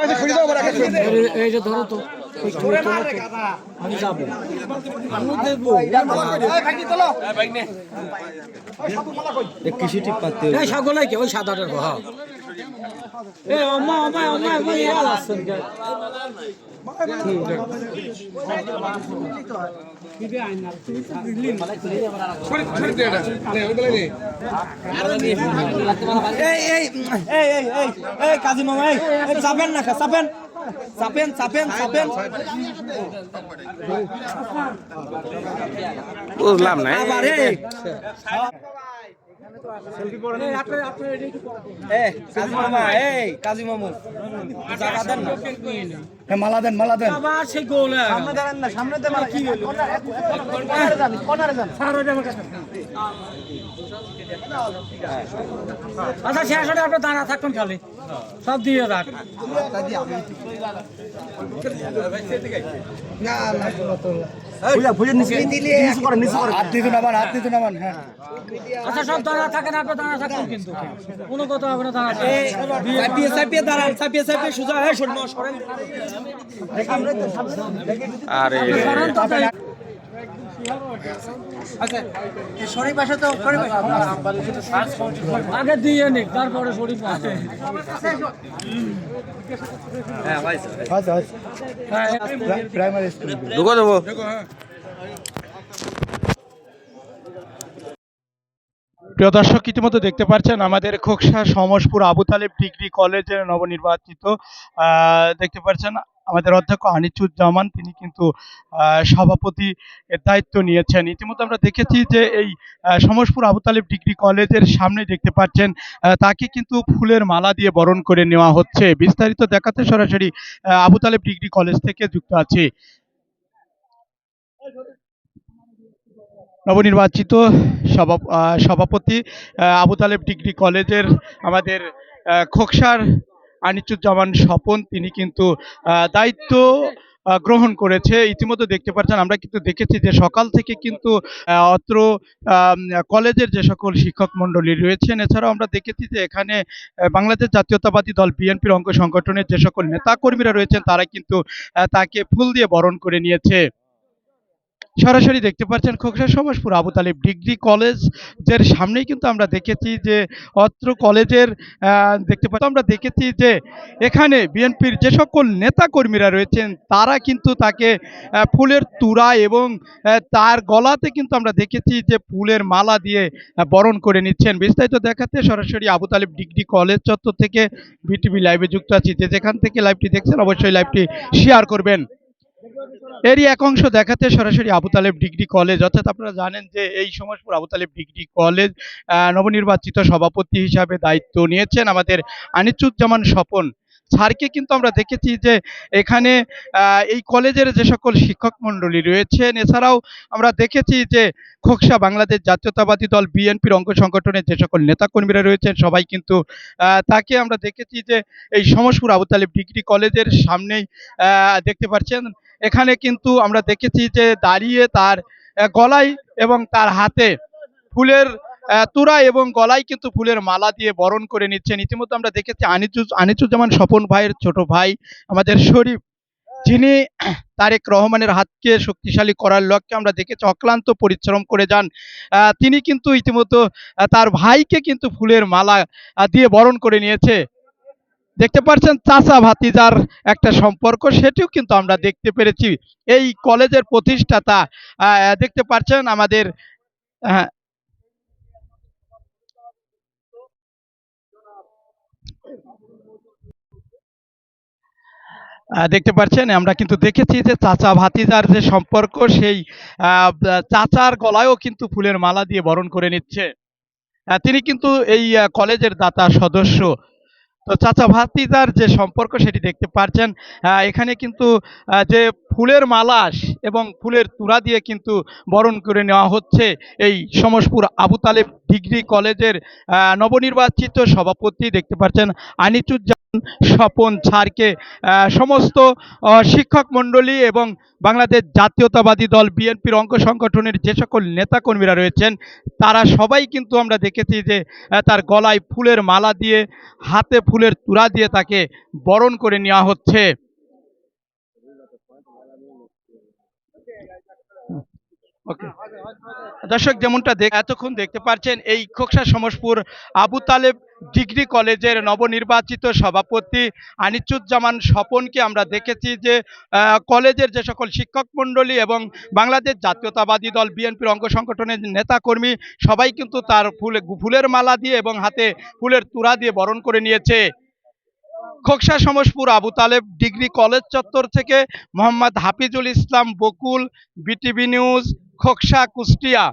এই- ঠিক যে ধরো তো এই ধরে আমি যাব। আমি দেখব। এই ছাগলাই কে ওই সাদাটার অম্মা আসছেন কে এই এই এই এই এই এই কাজী মামা চাপেন না চাপেন চাপেন চাপেন চাপেন বুঝলাম না মালা দেন মালা দেন। সেই গোল সামনে দাঁড়ান না সামনে কি যান আচ্ছা শেষ হলে আপনার দাঁড়া থাকুন খালি। সব দিয়ে রাখ। আপনি আপনি হ্যাঁ। আচ্ছা সব দাঁড়া থাকেন আপনার দাঁড়া থাকুন কিন্তু। কোনো কথা হবে না দাঁড়া চাপিয়ে চাপিয়ে দাঁড়ান চাপিয়ে চাপিয়ে সোজা হয়ে সরেন। সরেন আরে আগে দিয়ে নিক তারপরে শরীর প্রাইমারি স্কুল ঢুকো দেবো প্রিয় দর্শক ইতিমধ্যে দেখতে পাচ্ছেন আমাদের খোকসা সমসপুর আবু তালেব ডিগ্রি কলেজের নবনির্বাচিত আহ, দেখতে পাচ্ছেন আমাদের অধ্যক্ষ আনিচুজ্জামান তিনি কিন্তু সভাপতি দায়িত্ব নিয়েছেন। ইতিমধ্যে আমরা দেখেছি যে এই সমসপুর আবু তালেব ডিগ্রি কলেজের সামনে দেখতে পাচ্ছেন তাকে কিন্তু ফুলের মালা দিয়ে বরণ করে নেওয়া হচ্ছে। বিস্তারিত দেখাতে সরাসরি আবু তালেব ডিগ্রি কলেজ থেকে যুক্ত আছে। নবনির্বাচিত সভা- সভাপতি আবু তালেব ডিগ্রি কলেজের আমাদের খোকসার আনিচুজ্জামান স্বপন, তিনি কিন্তু দায়িত্ব গ্রহণ করেছে। ইতিমধ্যে দেখতে পাচ্ছেন, আমরা কিন্তু দেখেছি যে সকাল থেকে কিন্তু অত্র কলেজের যে সকল শিক্ষক মণ্ডলী রয়েছেন, এছাড়াও আমরা দেখেছি যে এখানে বাংলাদেশ জাতীয়তাবাদী দল বিএনপির অঙ্গ সংগঠনের যে সকল নেতাকর্মীরা রয়েছেন, তারা কিন্তু তাকে ফুল দিয়ে বরণ করে নিয়েছে। সরাসরি দেখতে পাচ্ছেন খোকসা সমাজপুর আবু তালিব ডিগ্রি কলেজ কলেজের সামনেই কিন্তু আমরা দেখেছি যে অত্র কলেজের দেখতে পাচ্ছি, আমরা দেখেছি যে এখানে বিএনপির যে সকল নেতা কর্মীরা রয়েছেন, তারা কিন্তু তাকে ফুলের তুরা এবং তার গলাতে কিন্তু আমরা দেখেছি যে ফুলের মালা দিয়ে বরণ করে নিচ্ছেন। বিস্তারিত দেখাতে সরাসরি আবু তালিব ডিগ্রি কলেজ চত্বর থেকে বিটিভি লাইভে যুক্ত আছি। যে যেখান থেকে লাইভটি দেখছেন, অবশ্যই লাইভটি শেয়ার করবেন। এরই এক অংশ দেখাতে সরাসরি আবু তালেব ডিগ্রি কলেজ। অর্থাৎ আপনারা জানেন যে এই সময়পুর আবু তালেব ডিগ্রি কলেজ নবনির্বাচিত সভাপতি হিসাবে দায়িত্ব নিয়েছেন আমাদের আনিচুজ্জামান স্বপন। স্যারকে কিন্তু আমরা দেখেছি যে এখানে এই কলেজের যে সকল শিক্ষক মণ্ডলী রয়েছেন, এছাড়াও আমরা দেখেছি যে খোকসা বাংলাদেশ জাতীয়তাবাদী দল, বিএনপির অঙ্গ সংগঠনের যে সকল নেতাকর্মীরা রয়েছেন, সবাই কিন্তু তাকে আমরা দেখেছি যে এই সমসপুর আবু ডিগ্রি কলেজের সামনেই দেখতে পাচ্ছেন এখানে কিন্তু আমরা দেখেছি যে দাঁড়িয়ে তার গলায় এবং তার হাতে ফুলের তুরা এবং গলায় কিন্তু ফুলের মালা দিয়ে বরণ করে নিচ্ছেন। ইতিমধ্যে আমরা দেখেছি আনিচুজ, আনিচুজ্জামান স্বপন ভাইয়ের ছোট ভাই আমাদের শরীফ, যিনি তারেক রহমানের হাতকে শক্তিশালী করার লক্ষ্যে আমরা দেখেছি অক্লান্ত পরিশ্রম করে যান। তিনি কিন্তু ইতিমধ্যে তার ভাইকে কিন্তু ফুলের মালা দিয়ে বরণ করে নিয়েছে। দেখতে পাচ্ছেন চাচা ভাতিজার একটা সম্পর্ক, সেটিও কিন্তু আমরা দেখতে পেরেছি। এই কলেজের প্রতিষ্ঠাতা দেখতে পাচ্ছেন আমাদের হ্যাঁ। দেখতে পাচ্ছেন, আমরা কিন্তু দেখেছি যে চাচা ভাতিজার যে সম্পর্ক, সেই চাচার গলায়ও কিন্তু ফুলের মালা দিয়ে বরণ করে নিচ্ছে। তিনি কিন্তু এই কলেজের দাতা সদস্য। তো চাচা ভাতিদার যে সম্পর্ক সেটি দেখতে পারছেন এখানে কিন্তু যে ফুলের মালা এবং ফুলের তুরা দিয়ে কিন্তু বরণ করে নেওয়া হচ্ছে এই সমসপুর আবু তালেব ডিগ্রি কলেজের নবনির্বাচিত সভাপতি দেখতে পাচ্ছেন আনিচুজ্জামান স্বপন ছাড়কে সমস্ত শিক্ষক মণ্ডলী এবং বাংলাদেশ জাতীয়তাবাদী দল, বিএনপির অঙ্গ সংগঠনের যে সকল নেতাকর্মীরা রয়েছেন, তারা সবাই কিন্তু আমরা দেখেছি যে তার গলায় ফুলের মালা দিয়ে, হাতে ফুলের তুরা দিয়ে তাকে বরণ করে নেওয়া হচ্ছে। ওকে দর্শক যেমনটা দেখ এতক্ষণ দেখতে পাচ্ছেন এই খোকসা সমসপুর আবু তালেব ডিগ্রি কলেজের নবনির্বাচিত সভাপতি আনিচুজ্জামান স্বপনকে আমরা দেখেছি যে কলেজের যে সকল শিক্ষক মণ্ডলী এবং বাংলাদেশ জাতীয়তাবাদী দল বিএনপির অঙ্গ সংগঠনের নেতাকর্মী সবাই কিন্তু তার ফুলে ফুলের মালা দিয়ে এবং হাতে ফুলের তুরা দিয়ে বরণ করে নিয়েছে। খোকসা সমসপুর আবু তালেব ডিগ্রি কলেজ চত্বর থেকে মোহাম্মদ হাফিজুল ইসলাম বকুল বিটিভি নিউজ খোকসা কুষ্টিয়া।